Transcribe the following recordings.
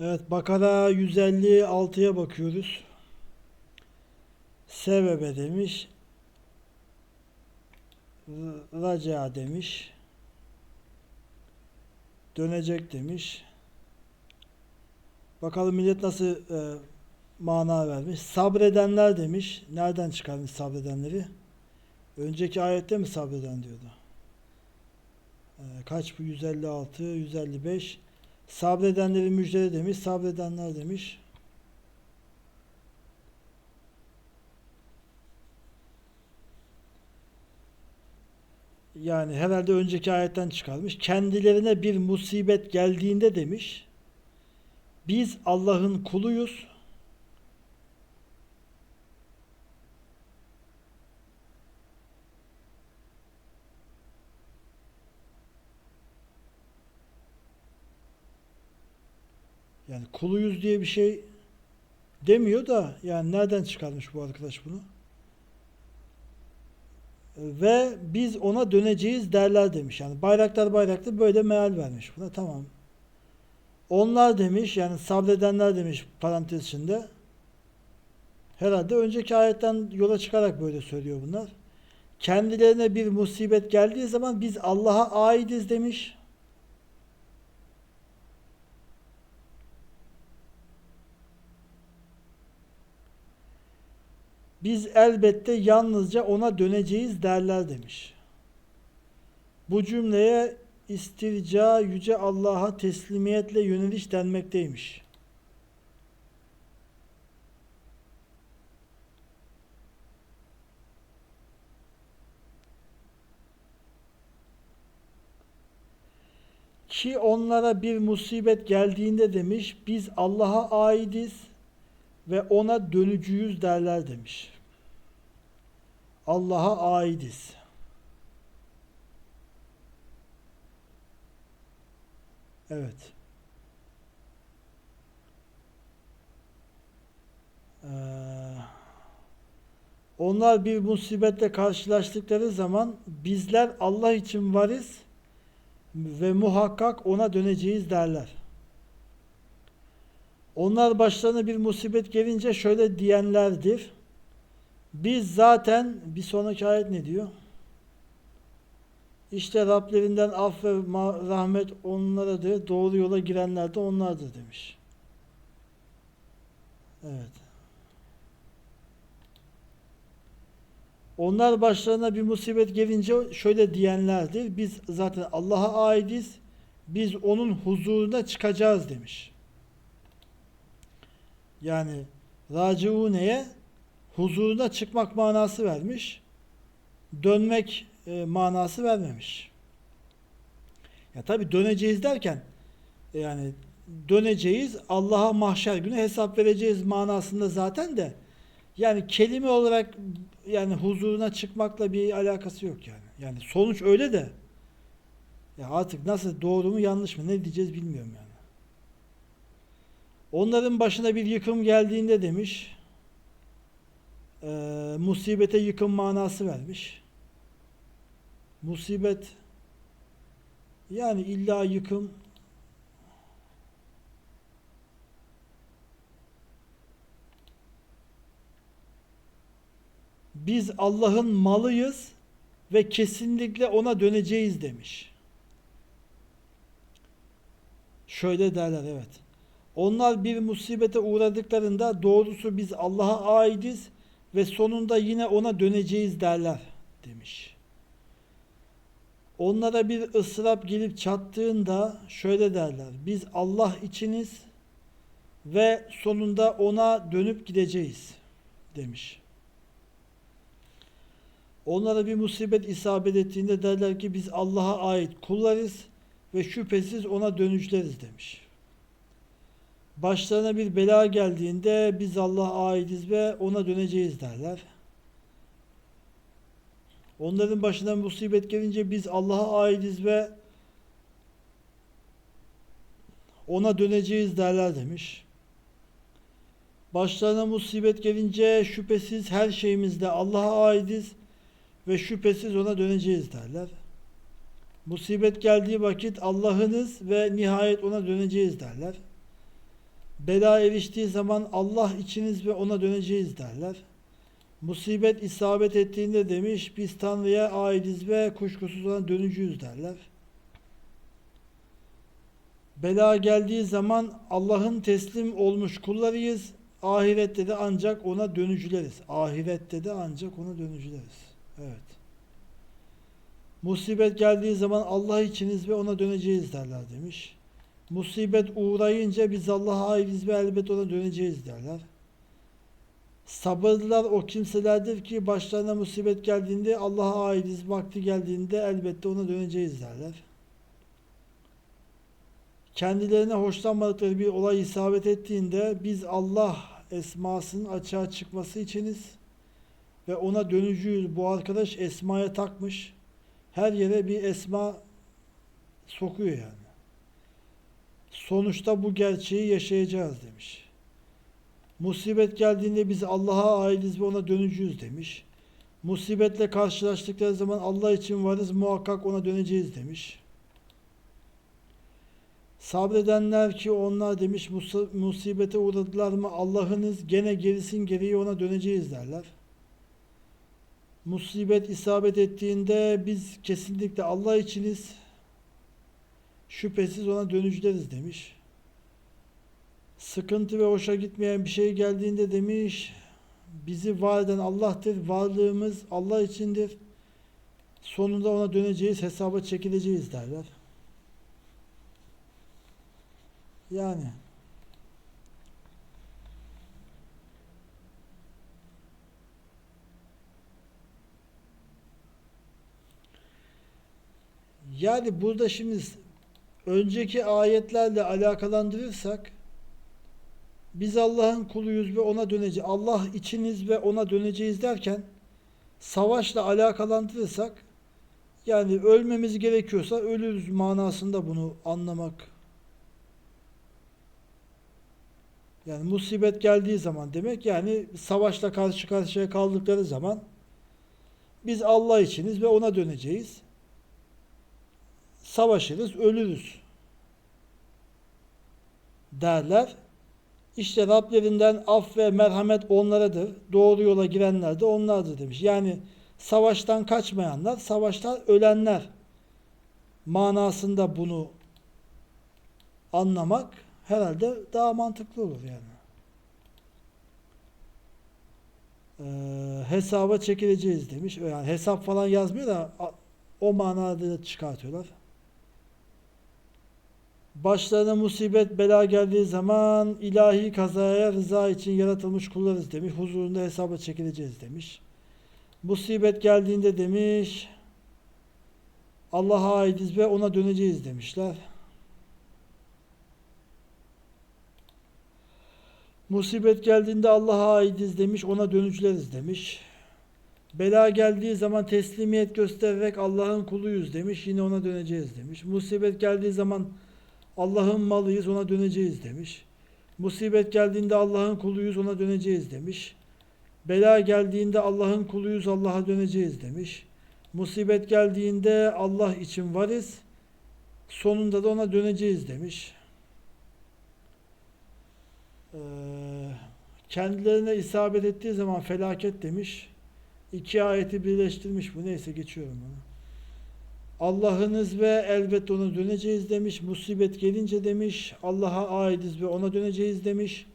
Evet Bakara 156'ya bakıyoruz. Sebebe demiş. Raca demiş. Dönecek demiş. Bakalım millet nasıl e, mana vermiş. Sabredenler demiş. Nereden çıkarmış sabredenleri? Önceki ayette mi sabreden diyordu? E, kaç bu? 156, 155. Sabredenleri müjdele demiş. Sabredenler demiş. Yani herhalde önceki ayetten çıkarmış. Kendilerine bir musibet geldiğinde demiş. Biz Allah'ın kuluyuz. Yani kuluyuz diye bir şey demiyor da yani nereden çıkarmış bu arkadaş bunu? Ve biz ona döneceğiz derler demiş. Yani bayraktar bayraklı böyle meal vermiş buna. Tamam. Onlar demiş yani sabredenler demiş parantez içinde. Herhalde önceki ayetten yola çıkarak böyle söylüyor bunlar. Kendilerine bir musibet geldiği zaman biz Allah'a aidiz demiş. Biz elbette yalnızca ona döneceğiz derler demiş. Bu cümleye istirca yüce Allah'a teslimiyetle yöneliş denmekteymiş. Ki onlara bir musibet geldiğinde demiş biz Allah'a aidiz ve ona dönücüyüz derler demiş. Allah'a aidiz. Evet. Ee, onlar bir musibetle karşılaştıkları zaman bizler Allah için varız ve muhakkak ona döneceğiz derler. Onlar başlarına bir musibet gelince şöyle diyenlerdir. Biz zaten bir sonraki ayet ne diyor? İşte Rablerinden af ve rahmet onlaradır. Doğru yola girenler de onlardır demiş. Evet. Onlar başlarına bir musibet gelince şöyle diyenlerdir. Biz zaten Allah'a aidiz. Biz onun huzuruna çıkacağız demiş. Yani raciuneye huzuruna çıkmak manası vermiş. Dönmek e, manası vermemiş. Ya tabi döneceğiz derken e, yani döneceğiz Allah'a mahşer günü hesap vereceğiz manasında zaten de yani kelime olarak yani huzuruna çıkmakla bir alakası yok yani. Yani sonuç öyle de ya artık nasıl doğru mu yanlış mı ne diyeceğiz bilmiyorum yani. Onların başına bir yıkım geldiğinde demiş e, musibete yıkım manası vermiş. Musibet yani illa yıkım biz Allah'ın malıyız ve kesinlikle ona döneceğiz demiş. Şöyle derler evet. Onlar bir musibete uğradıklarında doğrusu biz Allah'a aidiz ve sonunda yine ona döneceğiz derler demiş. Onlara bir ıstırap gelip çattığında şöyle derler. Biz Allah içiniz ve sonunda ona dönüp gideceğiz demiş. Onlara bir musibet isabet ettiğinde derler ki biz Allah'a ait kullarız ve şüphesiz ona dönüşleriz demiş. Başlarına bir bela geldiğinde biz Allah'a aitiz ve ona döneceğiz derler. Onların başına musibet gelince biz Allah'a aitiz ve ona döneceğiz derler demiş. Başlarına musibet gelince şüphesiz her şeyimizde Allah'a aitiz ve şüphesiz ona döneceğiz derler. Musibet geldiği vakit Allah'ınız ve nihayet ona döneceğiz derler. Bela eriştiği zaman Allah içiniz ve ona döneceğiz derler. Musibet isabet ettiğinde demiş biz Tanrı'ya aidiz ve kuşkusuz ona dönücüyüz derler. Bela geldiği zaman Allah'ın teslim olmuş kullarıyız. Ahirette de ancak ona dönücüleriz. Ahirette de ancak ona dönücüleriz. Evet. Musibet geldiği zaman Allah içiniz ve ona döneceğiz derler demiş. Musibet uğrayınca biz Allah'a aitiz ve elbet ona döneceğiz derler. Sabırlılar o kimselerdir ki başlarına musibet geldiğinde Allah'a aitiz, vakti geldiğinde elbette ona döneceğiz derler. Kendilerine hoşlanmadıkları bir olay isabet ettiğinde biz Allah esmasının açığa çıkması içiniz ve ona dönücüyüz. Bu arkadaş esmaya takmış. Her yere bir esma sokuyor yani. Sonuçta bu gerçeği yaşayacağız demiş. Musibet geldiğinde biz Allah'a aitiz ve ona dönücüyüz demiş. Musibetle karşılaştıkları zaman Allah için varız muhakkak ona döneceğiz demiş. Sabredenler ki onlar demiş "Musa- musibete uğradılar mı Allah'ınız gene gerisin gereği ona döneceğiz derler. Musibet isabet ettiğinde biz kesinlikle Allah içiniz şüphesiz ona dönücüleriz demiş. Sıkıntı ve hoşa gitmeyen bir şey geldiğinde demiş bizi var eden Allah'tır. Varlığımız Allah içindir. Sonunda ona döneceğiz, hesaba çekileceğiz derler. Yani yani burada şimdi önceki ayetlerle alakalandırırsak biz Allah'ın kuluyuz ve ona döneceğiz. Allah içiniz ve ona döneceğiz derken savaşla alakalandırırsak yani ölmemiz gerekiyorsa ölürüz manasında bunu anlamak. Yani musibet geldiği zaman demek yani savaşla karşı karşıya kaldıkları zaman biz Allah içiniz ve ona döneceğiz. Savaşırız, ölürüz derler. İşte Rablerinden af ve merhamet onlaradır. Doğru yola girenler de onlardır demiş. Yani savaştan kaçmayanlar, savaştan ölenler manasında bunu anlamak herhalde daha mantıklı olur yani. Ee, hesaba çekileceğiz demiş. Yani hesap falan yazmıyor da o manada da çıkartıyorlar. Başlarına musibet bela geldiği zaman ilahi kazaya rıza için yaratılmış kullarız demiş. Huzurunda hesaba çekileceğiz demiş. Musibet geldiğinde demiş Allah'a aitiz ve ona döneceğiz demişler. Musibet geldiğinde Allah'a aitiz demiş, ona dönücüleriz demiş. Bela geldiği zaman teslimiyet göstererek Allah'ın kuluyuz demiş, yine ona döneceğiz demiş. Musibet geldiği zaman Allah'ın malıyız, ona döneceğiz demiş. Musibet geldiğinde Allah'ın kuluyuz, ona döneceğiz demiş. Bela geldiğinde Allah'ın kuluyuz, Allah'a döneceğiz demiş. Musibet geldiğinde Allah için varız, sonunda da ona döneceğiz demiş. Ee, kendilerine isabet ettiği zaman felaket demiş. İki ayeti birleştirmiş bu. Neyse geçiyorum bunu. Allah'ınız ve elbette ona döneceğiz demiş. Musibet gelince demiş Allah'a aitiz ve ona döneceğiz demiş.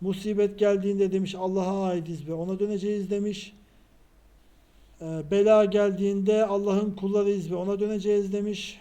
Musibet geldiğinde demiş Allah'a aitiz ve ona döneceğiz demiş. Ee, bela geldiğinde Allah'ın kullarıyız ve ona döneceğiz demiş.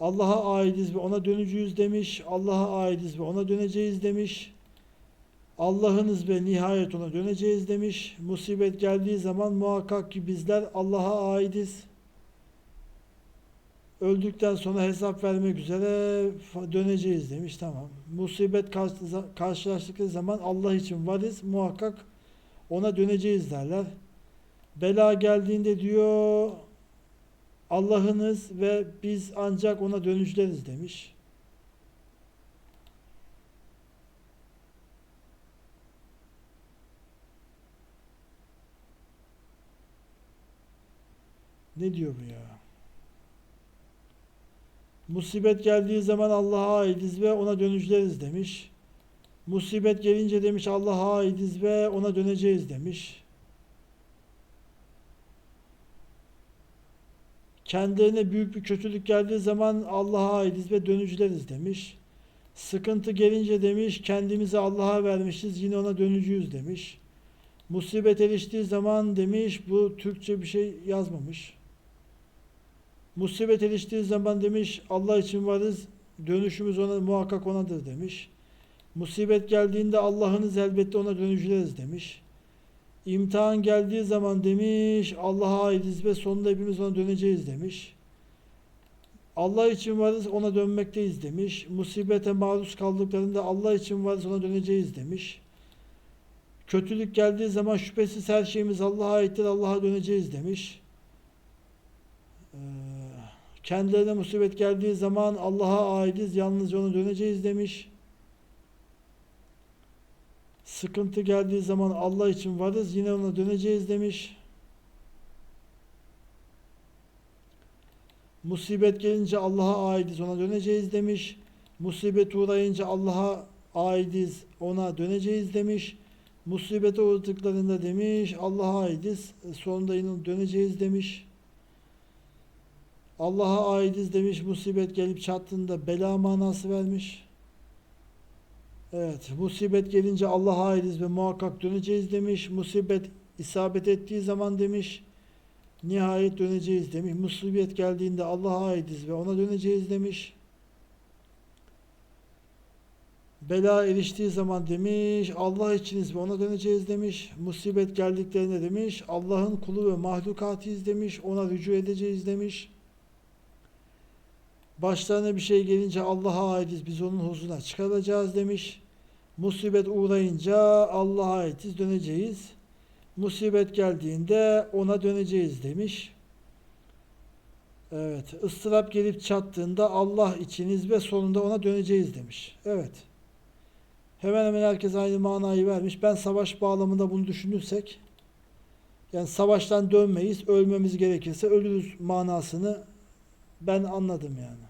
Allah'a aitiz ve ona döneceğiz demiş. Allah'a aitiz ve ona döneceğiz demiş. Allah'ınız ve nihayet ona döneceğiz demiş. Musibet geldiği zaman muhakkak ki bizler Allah'a aitiz. Öldükten sonra hesap vermek üzere döneceğiz demiş. Tamam. Musibet karşı- karşılaştıkları zaman Allah için varız. Muhakkak ona döneceğiz derler. Bela geldiğinde diyor Allah'ınız ve biz ancak ona dönücüleriz demiş. Ne diyor bu ya? Musibet geldiği zaman Allah'a aidiz ve ona dönüşleriz demiş. Musibet gelince demiş Allah'a aidiz ve ona döneceğiz demiş. Kendilerine büyük bir kötülük geldiği zaman Allah'a aidiz ve dönücüleriz demiş. Sıkıntı gelince demiş kendimizi Allah'a vermişiz yine ona dönücüyüz demiş. Musibet eriştiği zaman demiş bu Türkçe bir şey yazmamış. Musibet eriştiği zaman demiş Allah için varız dönüşümüz ona muhakkak onadır demiş. Musibet geldiğinde Allah'ınız elbette ona dönüşeceğiz demiş. İmtihan geldiği zaman demiş Allah'a aidiz ve sonunda hepimiz ona döneceğiz demiş. Allah için varız ona dönmekteyiz demiş. Musibete maruz kaldıklarında Allah için varız ona döneceğiz demiş. Kötülük geldiği zaman şüphesiz her şeyimiz Allah'a aittir Allah'a döneceğiz demiş. Ee, kendilerine musibet geldiği zaman Allah'a aitiz yalnızca ona döneceğiz demiş. Sıkıntı geldiği zaman Allah için varız yine ona döneceğiz demiş. Musibet gelince Allah'a aidiz ona döneceğiz demiş. Musibet uğrayınca Allah'a aidiz ona döneceğiz demiş. Musibete uğradıklarında demiş Allah'a aidiz sonunda yine döneceğiz demiş. Allah'a aidiz demiş musibet gelip çattığında bela manası vermiş. Evet, musibet gelince Allah'a aidiz ve muhakkak döneceğiz demiş. Musibet isabet ettiği zaman demiş nihayet döneceğiz demiş. Musibet geldiğinde Allah'a aidiz ve ona döneceğiz demiş. Bela eriştiği zaman demiş Allah içiniz ve ona döneceğiz demiş. Musibet geldiklerinde demiş Allah'ın kulu ve mahlukatıyız demiş. Ona rücu edeceğiz demiş. Başlarına bir şey gelince Allah'a aitiz biz onun huzuruna çıkaracağız demiş. Musibet uğrayınca Allah'a aitiz döneceğiz. Musibet geldiğinde ona döneceğiz demiş. Evet, ıstırap gelip çattığında Allah içiniz ve sonunda ona döneceğiz demiş. Evet. Hemen hemen herkes aynı manayı vermiş. Ben savaş bağlamında bunu düşünürsek yani savaştan dönmeyiz, ölmemiz gerekirse ölürüz manasını ben anladım yani.